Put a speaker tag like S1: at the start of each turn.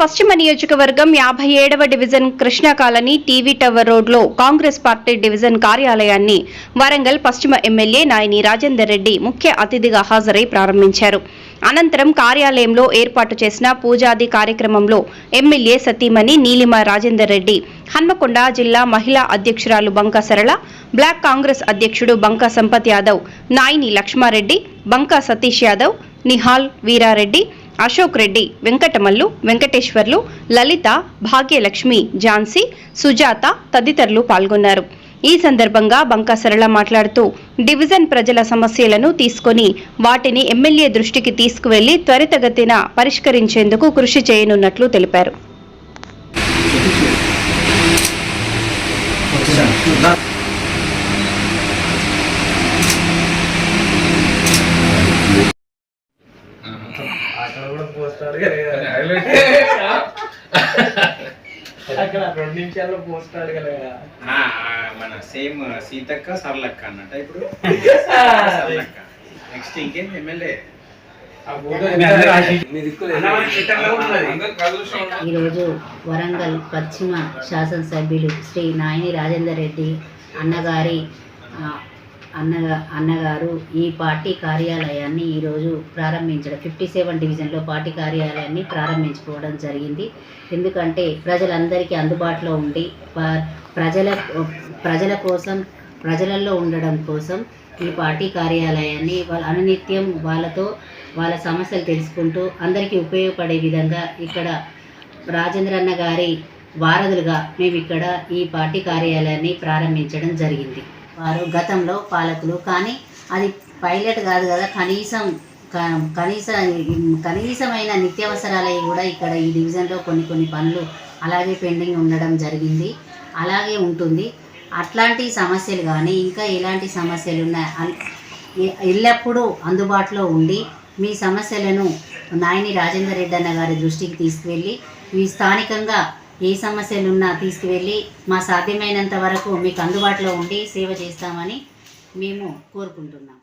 S1: పశ్చిమ నియోజకవర్గం యాభై ఏడవ division Krishna colony TV tower రోడ్లో కాంగ్రెస్ పార్టీ డివిజన్ కార్యాలయాన్ని వరంగల్ పశ్చిమ ఎమ్మెల్యే నాయని రాజేందర్ రెడ్డి ముఖ్య అతిథిగా హాజరై ప్రారంభించారు. అనంతరం కార్యాలయంలో ఏర్పాటు చేసిన పూజాది కార్యక్రమంలో ఎమ్మెల్యే సతీమణి నీలిమ రాజేందర్ రెడ్డి హన్మకొండ జిల్లా మహిళా అధ్యక్షురాలు బంకా సరళ బ్లాక్ కాంగ్రెస్ అధ్యక్షుడు బంకా సంపత్ యాదవ్ నాయిని లక్ష్మారెడ్డి బంకా సతీష్ యాదవ్ నిహాల్ వీరారెడ్డి అశోక్ రెడ్డి వెంకటమల్లు వెంకటేశ్వర్లు లలిత భాగ్యలక్ష్మి ఝాన్సీ సుజాత తదితరులు పాల్గొన్నారు. ఈ సందర్భంగా బంకా సరళ మాట్లాడుతూ డివిజన్ ప్రజల సమస్యలను తీసుకొని వాటిని ఎమ్మెల్యే దృష్టికి తీసుకువెళ్ళి త్వరితగతిన పరిష్కరించేందుకు కృషి చేయనున్నట్లు తెలిపారు.
S2: అక్కడ కూడా పోస్ట్ అడగలే అక్కడ రెండు నిమిషాల్లో
S3: ఆ, ఆ, మన సేమ్ సీతక్క సర్లక్క అన్నట్ట ఇప్పుడు? సర్లక్క నెక్స్ట్ ఇంకేం ఎమ్మెల్యే?
S4: ఈరోజు వరంగల్ పశ్చిమ శాసనసభ్యులు శ్రీ నాయని రాజేందర్ రెడ్డి అన్నగారి ఆ, అన్నగా అన్నగారు ఈ పార్టీ కార్యాలయాన్ని ఈరోజు ప్రారంభించడం ఫిఫ్టీ సెవెన్ డివిజన్లో పార్టీ కార్యాలయాన్ని ప్రారంభించుకోవడం జరిగింది. ఎందుకంటే ప్రజలందరికీ అందుబాటులో ఉండి ప- ప్రజల ప్రజల కోసం ప్రజలలో ఉండడం కోసం ఈ పార్టీ కార్యాలయాన్ని వాళ్ళ అనునిత్యం వాళ్ళతో వాళ్ళ సమస్యలు తెలుసుకుంటూ అందరికీ ఉపయోగపడే విధంగా ఇక్కడ రాజేంద్రన్న గారి వారధులుగా మేము ఇక్కడ ఈ పార్టీ కార్యాలయాన్ని ప్రారంభించడం జరిగింది. వారు గతంలో పాలకులు. కానీ అది పైలట్ కాదు కదా కనీసం క- కనీస కనీసమైన నిత్యావసరాలవి కూడా ఇక్కడ ఈ డివిజన్లో కొన్ని కొన్ని పనులు అలాగే పెండింగ్ ఉండడం జరిగింది. అలాగే ఉంటుంది. అట్లాంటి సమస్యలు కానీ ఇంకా ఎలాంటి సమస్యలు ఉన్నాయి ఎల్లప్పుడూ అందుబాటులో ఉండి మీ సమస్యలను నాయని రాజేందర్ రెడ్డి అన్న గారి దృష్టికి తీసుకువెళ్ళి మీ స్థానికంగా ఏ సమస్యలున్నా తీసుకువెళ్ళి మా సాధ్యమైనంత వరకు మీకు అందుబాటులో ఉండి సేవ చేస్తామని మేము కోరుకుంటున్నాం.